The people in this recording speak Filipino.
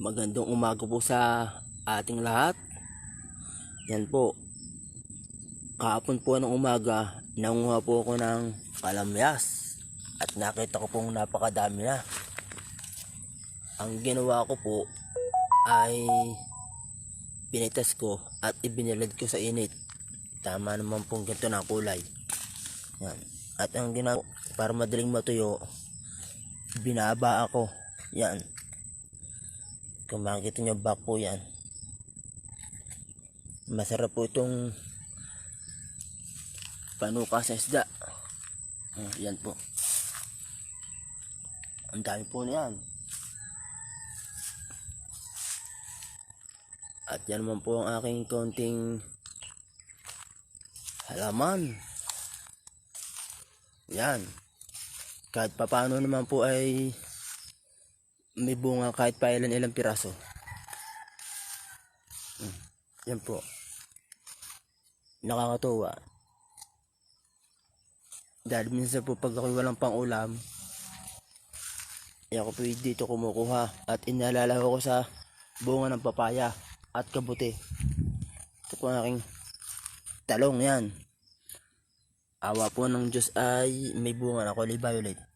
Magandang umaga po sa ating lahat. Yan po. Kahapon po ng umaga, nanguha po ako ng kalamyas. At nakita ko pong napakadami na. Ang ginawa ko po ay pinitas ko at ibinilad ko sa init. Tama naman pong ganito na kulay. Yan. At ang ginawa para madaling matuyo, binaba ako. Yan. Kung makikita nyo back po yan. Masarap po itong panuka sa isda. Ah, yan po. Ang dami po niyan. At yan naman po ang aking konting halaman. Yan. Kahit papano naman po ay may bunga kahit pa ilan ilang piraso. Hmm. Yan po. Nakakatuwa. Dahil minsan po pag ako'y walang pang ulam, ako po dito kumukuha at inalala ko sa bunga ng papaya at kabuti. Ito po ang aking talong yan. Awa po ng Diyos ay may bunga na kulay violet.